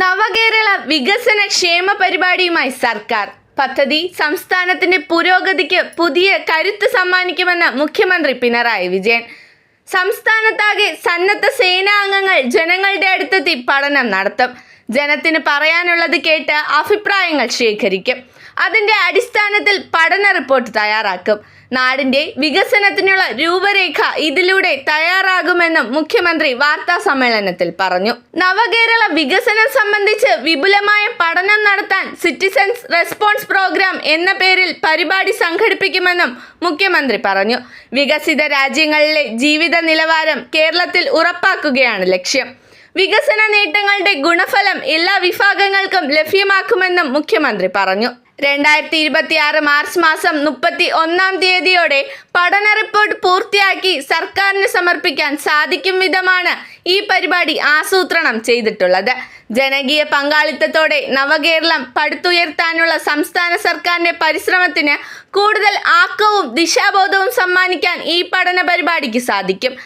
നവകേരള വികസന ക്ഷേമ പരിപാടിയുമായി സർക്കാർ. പദ്ധതി സംസ്ഥാനത്തിന്റെ പുരോഗതിക്ക് പുതിയ കരുത്ത് സമ്മാനിക്കുമെന്ന് മുഖ്യമന്ത്രി പിണറായി വിജയൻ. സംസ്ഥാനത്താകെ സന്നദ്ധ സേനാംഗങ്ങൾ ജനങ്ങളുടെ അടുത്തെത്തി പഠനം നടത്തും. ജനത്തിന് പറയാനുള്ളത് കേട്ട് അഭിപ്രായങ്ങൾ ശേഖരിക്കും. അതിന്റെ അടിസ്ഥാനത്തിൽ പഠന റിപ്പോർട്ട് തയ്യാറാക്കും. നാടിന്റെ വികസനത്തിനുള്ള രൂപരേഖ ഇതിലൂടെ തയ്യാറാകുമെന്നും മുഖ്യമന്ത്രി വാർത്താ സമ്മേളനത്തിൽ പറഞ്ഞു. നവകേരള വികസനം സംബന്ധിച്ച് വിപുലമായ പഠനം നടത്താൻ സിറ്റിസൻസ് റെസ്പോൺസ് പ്രോഗ്രാം എന്ന പേരിൽ പരിപാടി സംഘടിപ്പിക്കുമെന്നും മുഖ്യമന്ത്രി പറഞ്ഞു. വികസിത രാജ്യങ്ങളിലെ ജീവിത നിലവാരം കേരളത്തിൽ ഉറപ്പാക്കുകയാണ് ലക്ഷ്യം. വികസന നേട്ടങ്ങളുടെ ഗുണഫലം എല്ലാ വിഭാഗങ്ങൾക്കും ലഭ്യമാക്കുമെന്നും മുഖ്യമന്ത്രി പറഞ്ഞു. രണ്ടായിരത്തി ഇരുപത്തി ആറ് മാർച്ച് മാസം മുപ്പത്തി ഒന്നാം തീയതിയോടെ പഠന റിപ്പോർട്ട് പൂർത്തിയാക്കി സർക്കാരിന് സമർപ്പിക്കാൻ സാധിക്കും വിധമാണ് ഈ പരിപാടി ആസൂത്രണം ചെയ്തിട്ടുള്ളത്. ജനകീയ പങ്കാളിത്തത്തോടെ നവകേരളം പടുത്തുയർത്താനുള്ള സംസ്ഥാന സർക്കാരിന്റെ പരിശ്രമത്തിന് കൂടുതൽ ആക്കവും ദിശാബോധവും സമ്മാനിക്കാൻ ഈ പഠന പരിപാടിക്ക് സാധിക്കും.